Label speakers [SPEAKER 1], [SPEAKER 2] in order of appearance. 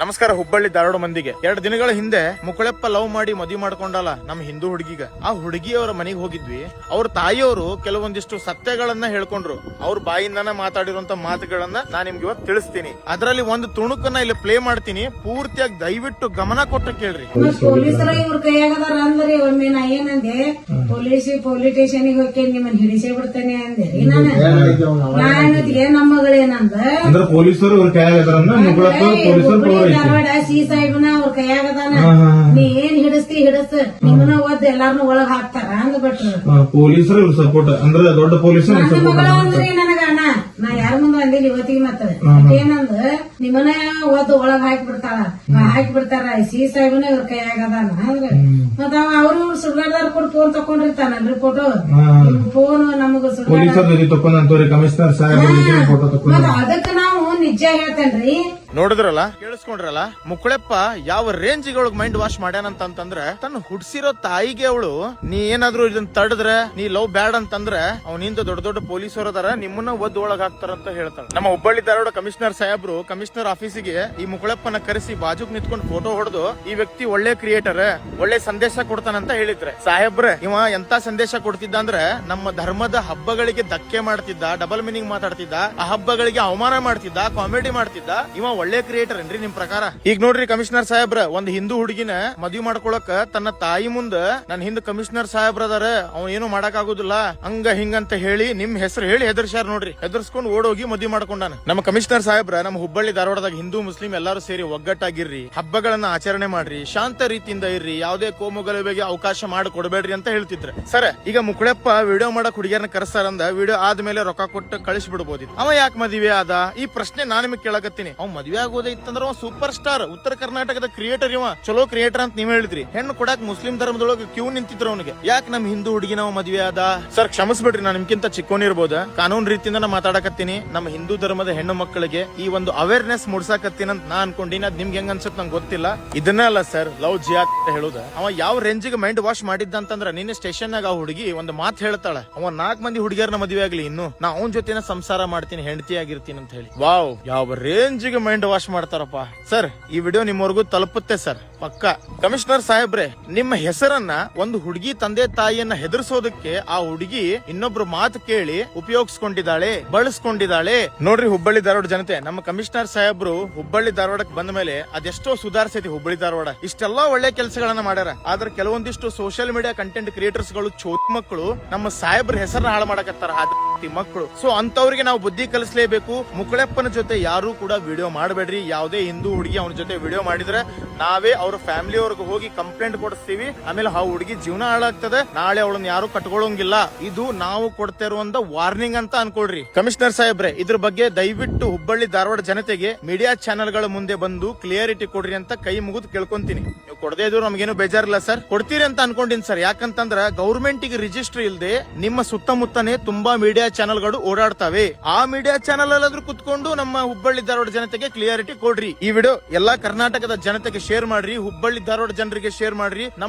[SPEAKER 1] ನಮಸ್ಕಾರ ಹುಬ್ಬಳ್ಳಿ ಧಾರವಾಡ ಮಂದಿಗೆ. ಎರಡು ದಿನಗಳ ಹಿಂದೆ ಮುಕುಳೆಪ್ಪ ಲವ್ ಮಾಡಿ ಮದುವೆ ಮಾಡ್ಕೊಂಡಲ್ಲ ನಮ್ಮ ಹಿಂದೂ ಹುಡುಗಿಗ. ಆ ಹುಡುಗಿಯವರ ಮನೆಗೆ ಹೋಗಿದ್ವಿ. ಅವ್ರ ತಾಯಿಯವರು ಕೆಲವೊಂದಿಷ್ಟು ಸತ್ಯಗಳನ್ನ ಹೇಳ್ಕೊಂಡ್ರು. ಅವ್ರ ಬಾಯಿಂದನ ಮಾತಾಡಿರುವಂತ ಮಾತುಗಳನ್ನ ನಾನು ನಿಮ್ಗೆ ಇವತ್ತು ತಿಳಿಸ್ತೀನಿ. ಅದರಲ್ಲಿ ಒಂದು ತುಣುಕನ್ನ ಇಲ್ಲಿ ಪ್ಲೇ ಮಾಡ್ತೀನಿ. ಪೂರ್ತಿಯಾಗಿ ದಯವಿಟ್ಟು ಗಮನ ಕೊಟ್ಟು ಕೇಳ್ರಿ.
[SPEAKER 2] ಪೊಲೀಸರ ಇವ್ರ ಕೈಯಾಗದಾರ ಅಂದ್ರಿ. ಒಮ್ಮೆ ನಾ ಏನಂದೆ? ಪೊಲೀಸ್ ಪೊಲೀಸ್ ಸ್ಟೇಷನ್ಗೆ ಹೋಗಿ ನಿಮ್ಮನ್ನ ಹಿಡಿಸೇ ಬಿಡ್ತೇನೆ ಅಂದೆ. ನಾನು? ನಮ್ಮ ಮಗಳೇನಂದ?
[SPEAKER 3] ಅಂದ್ರೆ ಪೊಲೀಸರು ಇವ್ರ ಕೈಯಾಗದಾರನ್ನ ಮುಗಳಪ್ಪ ಪೊಲೀಸರು
[SPEAKER 2] ಧಾರವಾಡ ಸಿ ಸಾಹೇಬನ ಅವ್ರ ಕೈಯಾಗದಾನ. ನೀ ಏನ್ ಹಿಡಿಸ್ತಿ ಹಿಡಿಸ್. ನಿಮ್ಮನ ಒದ್ ಎಲ್ಲಾರನು ಒಳಗ್ ಹಾಕ್ತಾರ ಹಂಗ
[SPEAKER 3] ಆ, ಪೊಲೀಸರು ಇವ್ರ ಸಪೋರ್ಟ್ ಅಂದ್ರೆ ದೊಡ್ಡ ಪೊಲೀಸರು
[SPEAKER 2] ನನ್ನ ಮಗಳ ಅಂದ್ರಿ ನನಗ ಅಣ್ಣ. ನಾ ಯಾರ ಮುಂದೆ ಅಂದಿಲ್ಲ ಇವತ್ತಿಗೆ ಮತ್ತ. ಏನಂದ ನಿಮ್ಮನ ಒದ್ದು ಒಳಗ್ ಹಾಕಿ ಬಿಡ್ತಾಳ ಹಾಕಿ ಬಿಡ್ತಾರ ಸಿ ಸಾಹೇಬನ ಇವ್ರ ಕೈಯಾಗದಾನ ಅಂದ್ರ ಮತ್ತ ಅವ ಅವ್ರು ಸುಡ್ಗಾಡ್ದಾರ ಕೂಡ ಫೋನ್ ತಕೊಂಡಿರ್ತಾನಲ್ರಿ ಫೋಟೋ ಫೋನ್ ನಮಗ
[SPEAKER 3] ಪೊಲೀಸರು ಜೊತೆ ತಕೊಂಡಂತವ್ರಿ ಕಮಿಷನರ್ ಸಾಹೇಬ್ ಫೋಟೋ ತಕೊಂಡ್
[SPEAKER 2] ಮತ್ತ ಅದಕ್ಕ ನಾವು ನಿಜ ಹೇಳ್ತೇನ್ರಿ.
[SPEAKER 1] ನೋಡಿದ್ರಲ್ಲ? ಕೇಳಿಸ್ಕೊಂಡ್ರಲ್ಲ? ಮುಕುಳೆಪ್ಪ ಯಾವ ರೇಂಜ್ ಒಳಗ್ ಮೈಂಡ್ ವಾಶ್ ಮಾಡ್ಯಾನಂತಂದ್ರೆ ತನ್ನ ಹುಡ್ಸಿರೋ ತಾಯಿಗೆ ಅವಳು, ನೀ ಏನಾದ್ರು ಇದನ್ನ ತಡದ್ರ, ನೀ ಲವ್ ಬ್ಯಾಡ್ ಅಂತಂದ್ರೆ ಅವನಿಂದ ದೊಡ್ಡ ದೊಡ್ಡ ಪೊಲೀಸರು ಅದಾರ, ನಿಮ್ಮನ್ನ ಒದ್ ಒಳಗ್ ಹಾಕ್ತಾರಂತ ಹೇಳ್ತಾಳೆ. ನಮ್ಮ ಹುಬ್ಬಳ್ಳಿ ಧಾರವಾಡ ಕಮಿಷನರ್ ಸಾಹೇಬ್ರು, ಕಮಿಷನರ್ ಆಫೀಸಿಗೆ ಈ ಮುಕುಳೆಪ್ಪನ ಕರೆಸಿ ಬಾಜುಕ್ ನಿಂತ್ಕೊಂಡು ಫೋಟೋ ಹೊಡೆದು, ಈ ವ್ಯಕ್ತಿ ಒಳ್ಳೆ ಕ್ರಿಯೇಟರ್ ಒಳ್ಳೆ ಸಂದೇಶ ಕೊಡ್ತಾನಂತ ಹೇಳಿದ್ರೆ. ಸಾಹೇಬ್ರೆ, ಇವ ಎಂತ ಸಂದೇಶ ಕೊಡ್ತಿದ್ದ ಅಂದ್ರೆ ನಮ್ಮ ಧರ್ಮದ ಹಬ್ಬಗಳಿಗೆ ಧಕ್ಕೆ ಮಾಡ್ತಿದ್ದ ಡಬಲ್ ಮೀನಿಂಗ್ ಮಾತಾಡ್ತಿದ್ದ, ಆ ಹಬ್ಬಗಳಿಗೆ ಅವಮಾನ ಮಾಡ್ತಿದ್ದ ಕಾಮಿಡಿ ಮಾಡ್ತಿದ್ದ, ಇವ ಒಳ್ಳೆ ಕ್ರಿಯೇಟರ್ ಏನ್ರಿ ನಿಮ್ ಪ್ರಕಾರ? ಈಗ ನೋಡ್ರಿ ಕಮಿಷನರ್ ಸಾಹೇಬ್ರ, ಒಂದ್ ಹಿಂದೂ ಹುಡುಗಿನ ಮದ್ವಿ ಮಾಡ್ಕೊಳಕ ತನ್ನ ತಾಯಿ ಮುಂದ ನನ್ ಹಿಂದ್ ಕಮಿಷನರ್ ಸಾಹೇಬ್ರ ಅದಾರ, ಅವ್ ಏನು ಮಾಡಕ್ ಆಗುದಿಲ್ಲ ಹಂಗ ಹಿಂಗಂತ ಹೇಳಿ ನಿಮ್ ಹೆಸರು ಹೇಳಿ ಹೆದರ್ಸ್ಯಾರ ನೋಡ್ರಿ. ಹೆದರ್ಸ್ಕೊಂಡ್ ಓಡೋಗಿ ಮದ್ವಿ ಮಾಡ್ಕೊಂಡಾನ. ನಮ್ಮ ಕಮಿಷನರ್ ಸಾಹೇಬ್ರ, ನಮ್ಮ ಹುಬ್ಬಳ್ಳಿ ಧಾರವಾಡದಾಗ ಹಿಂದೂ, ಮುಸ್ಲಿಂ ಎಲ್ಲಾರು ಸೇರಿ ಒಗ್ಗಟ್ಟಾಗಿರ್ರಿ. ಹಬ್ಬಗಳನ್ನ ಆಚರಣೆ ಮಾಡ್ರಿ. ಶಾಂತ ರೀತಿಯಿಂದ ಇರ್ರಿ. ಯಾವುದೇ ಕೋಮುಗಲಭೆಗೆ ಅವಕಾಶ ಮಾಡಿ ಕೊಡಬೇಡ್ರಿ ಅಂತ ಹೇಳ್ತಿದ್ರೆ. ಸರ್, ಈಗ ಮುಕುಳೆಪ್ಪ ವಿಡಿಯೋ ಮಾಡಕ್ ಹುಡುಗಿಯರನ್ನ ಕರೆಸ್ತಾರಂದ ವಿಡಿಯೋ ಆದ್ಮೇಲೆ ರೊಕ್ಕ ಕೊಟ್ಟು ಕಳಿಸಿ ಬಿಡ್ಬೋದಿತ್ತು ಅವ ಯಾಕೆ ಮದುವೆ ಆದ? ಈ ಪ್ರಶ್ನೆ ನಾನು ನಿಮಗೆ ಕೇಳಕತ್ತೀನಿ. ಅವ್ ಮದ್ವೆ ಆಗೋದೇ ಇತ್ತಂದ್ರ ಅವ ಸೂಪರ್ ಸ್ಟಾರ್ ಉತ್ತರ ಕರ್ನಾಟಕದ ಕ್ರಿಯೇಟರ್ ಇವ. ಚಲೋ ಕ್ರಿಯೇಟರ್ ಅಂತ ನೀವ್ ಹೇಳಿದ್ರಿ. ಹೆಣ್ಣು ಕೊಡಾಕ್ ಮುಸ್ಲಿಂ ಧರ್ಮದೊಳಗೆ ಕ್ಯೂ ನಿಂತಿದ್ರು ಅವನಿಗೆ. ಯಾಕ ನಮ್ ಹಿಂದೂ ಹುಡುಗಿನ ಅವ ಮದ್ವೆ ಆದ? ಸರ್ ಕ್ಷಮಿಸ್ಬಿಡ್ರಿ, ನಾನು ನಿಮ್ಗಿಂತ ಚಿಕ್ಕೋನಿರ್ಬೋದ ಕಾನೂನ್ ರೀತಿಯಿಂದ ನಾ ಮಾತಾಡಕತ್ತೀನಿ. ನಮ್ಮ ಹಿಂದೂ ಧರ್ಮದ ಹೆಣ್ಣು ಮಕ್ಕಳಿಗೆ ಈ ಒಂದು ಅವೇರ್ನೆಸ್ ಮೂಡ್ಸಾಕತ್ತೀನಿ ಅಂತ ನಾ ಅನ್ಕೊಂಡಿನಿ. ಅದ್ ನಿಮ್ಗೆ ಹೆಂಗ್ ಅನ್ಸುತ್ತೆ ನಂಗೆ ಗೊತ್ತಿಲ್ಲ. ಇದನ್ನ ಅಲ್ಲ ಸರ್ ಲವ್ ಜಿಯಾ ಅಂತ ಹೇಳುದ. ಅವ ಯಾವ ರೇಂಜಿಗೆ ಮೈಂಡ್ ವಾಶ್ ಮಾಡಿದ್ದ ಅಂತಂದ್ರ ನಿನ್ನೆ ಸ್ಟೇಷನ್ ನಾಗ ಆ ಹುಡುಗಿ ಒಂದು ಮಾತು ಹೇಳ್ತಾಳೆ. ಅವ ನಾಲ್ಕು ಮಂದಿ ಹುಡುಗಿಯರ್ನ ಮದುವೆ ಆಗ್ಲಿ ಇನ್ನು. ನಾ ಅವನ ಜೊತೆನ ಸಂಸಾರ ಮಾಡ್ತೀನಿ, ಹೆಂಡತಿ ಆಗಿರ್ತೀನಿ ಅಂತ ಹೇಳಿ. ವಾವ್ ಯಾವ ರೇಂಜಿಗೆ ಮೈಂಡ್ ವಾಶ್ ಮಾಡ್ತಾರಪ್ಪ. ಸರ್ ಈ ವಿಡಿಯೋ ನಿಮ್ಮವರೆಗೂ ತಲುಪುತ್ತೆ ಸರ್ ಪಕ್ಕ. ಕಮಿಷನರ್ ಸಾಹೇಬ್ರೆ, ನಿಮ್ಮ ಹೆಸರನ್ನ ಒಂದು ಹುಡುಗಿ ತಂದೆ ತಾಯಿಯನ್ನ ಹೆದರ್ಸೋದಕ್ಕೆ ಆ ಹುಡುಗಿ ಇನ್ನೊಬ್ರು ಮಾತು ಕೇಳಿ ಉಪಯೋಗಿಸ್ಕೊಂಡಿದ್ದಾಳೆ, ಬಳಸ್ಕೊಂಡಿದ್ದಾಳೆ. ನೋಡ್ರಿ ಹುಬ್ಬಳ್ಳಿ ಧಾರವಾಡ ಜನತೆ, ನಮ್ಮ ಕಮಿಷನರ್ ಸಾಹೇಬ್ರು ಹುಬ್ಬಳ್ಳಿ ಧಾರವಾಡಕ್ಕೆ ಬಂದ ಮೇಲೆ ಅದೆಷ್ಟೋ ಸುಧಾರಿಸೈತಿ ಹುಬ್ಬಳ್ಳಿ ಧಾರವಾಡ. ಇಷ್ಟೆಲ್ಲಾ ಒಳ್ಳೆ ಕೆಲಸಗಳನ್ನ ಮಾಡ್ಯಾರ. ಆದ್ರೆ ಕೆಲವೊಂದಿಷ್ಟು ಸೋಷಿಯಲ್ ಮೀಡಿಯಾ ಕಂಟೆಂಟ್ ಕ್ರಿಯೇಟರ್ಸ್ಗಳು ಚೋತ್ ಮಕ್ಕಳು ನಮ್ಮ ಸಾಹೇಬ್ರ ಹೆಸರನ್ನ ಹಾಳು ಮಾಡಕತ್ತಾರ. ಮಕ್ಕಳು. ಸೊ ಅಂತವ್ರಿಗೆ ನಾವು ಬುದ್ಧಿ ಕಲಿಸಲೇಬೇಕು. ಮುಕುಳೆಪ್ಪನ ಜೊತೆ ಯಾರು ಕೂಡ ವಿಡಿಯೋ ಮಾಡಬೇಡ್ರಿ. ಯಾವುದೇ ಹಿಂದೂ ಹುಡುಗಿ ಅವನ ಜೊತೆ ವಿಡಿಯೋ ಮಾಡಿದ್ರೆ ನಾವೇ ಅವ್ರ ಫ್ಯಾಮಿಲಿ ಅವ್ರಿಗೆ ಹೋಗಿ ಕಂಪ್ಲೇಂಟ್ ಕೊಡಿಸ್ತೀವಿ. ಆಮೇಲೆ ಆ ಹುಡುಗಿ ಜೀವನ ಹಾಳಾಗ್ತದೆ. ನಾಳೆ ಅವಳನ್ನ ಯಾರು ಕಟ್ಕೊಳ್ಳೋಂಗಿಲ್ಲ ಇದು ನಾವು ಕೊಡ್ತಾ ಇರುವಂತ ವಾರ್ನಿಂಗ್ ಅಂತ ಅನ್ಕೊಳ್ರಿ. ಕಮಿಷನರ್ ಸಾಹೇಬ್ರೆ, ಇದ್ರ ಬಗ್ಗೆ ದಯವಿಟ್ಟು ಹುಬ್ಬಳ್ಳಿ ಧಾರವಾಡ ಜನತೆಗೆ ಮೀಡಿಯಾ ಚಾನೆಲ್ಗಳ ಮುಂದೆ ಬಂದು ಕ್ಲಿಯರಿಟಿ ಕೊಡ್ರಿ ಅಂತ ಕೈ ಮುಗಿದು ಕೇಳ್ಕೊಂತೀನಿ. ಕೊಡದೇ ಇದ್ರು ನಮ್ಗೇನು ಬೇಜಾರಿಲ್ಲ ಸರ್. ಕೊಡ್ತೀರಿ ಅಂತ ಅನ್ಕೊಂಡಿನಿ ಸರ್. ಯಾಕಂತಂದ್ರ ಗೌರ್ಮೆಂಟ್ಗೆ ರಿಜಿಸ್ಟರ್ ಇಲ್ಲದೆ ನಿಮ್ಮ ಸುತ್ತಮುತ್ತನೇ ತುಂಬಾ ಮೀಡಿಯಾ ಚಾನೆಲ್ಗಳು ಓಡಾಡ್ತಾವೆ. ಆ ಮೀಡಿಯಾ ಚಾನೆಲ್ ಅಲ್ಲಾದ್ರೂ ಕುತ್ಕೊಂಡು ನಮ್ಮ ಹುಬ್ಬಳ್ಳಿ ಧಾರವಾಡ ಜನತೆಗೆ ಕ್ಲಿಯರಿಟಿ ಕೊಡ್ರಿ. ಈ ವಿಡಿಯೋ ಎಲ್ಲಾ ಕರ್ನಾಟಕದ ಜನತೆಗೆ ಶೇರ್ ಮಾಡ್ರಿ. ಹುಬ್ಬಳ್ಳಿ ಧಾರವಾಡ ಜನರಿಗೆ ಶೇರ್ ಮಾಡ್ರಿ. ನಮ್ಮ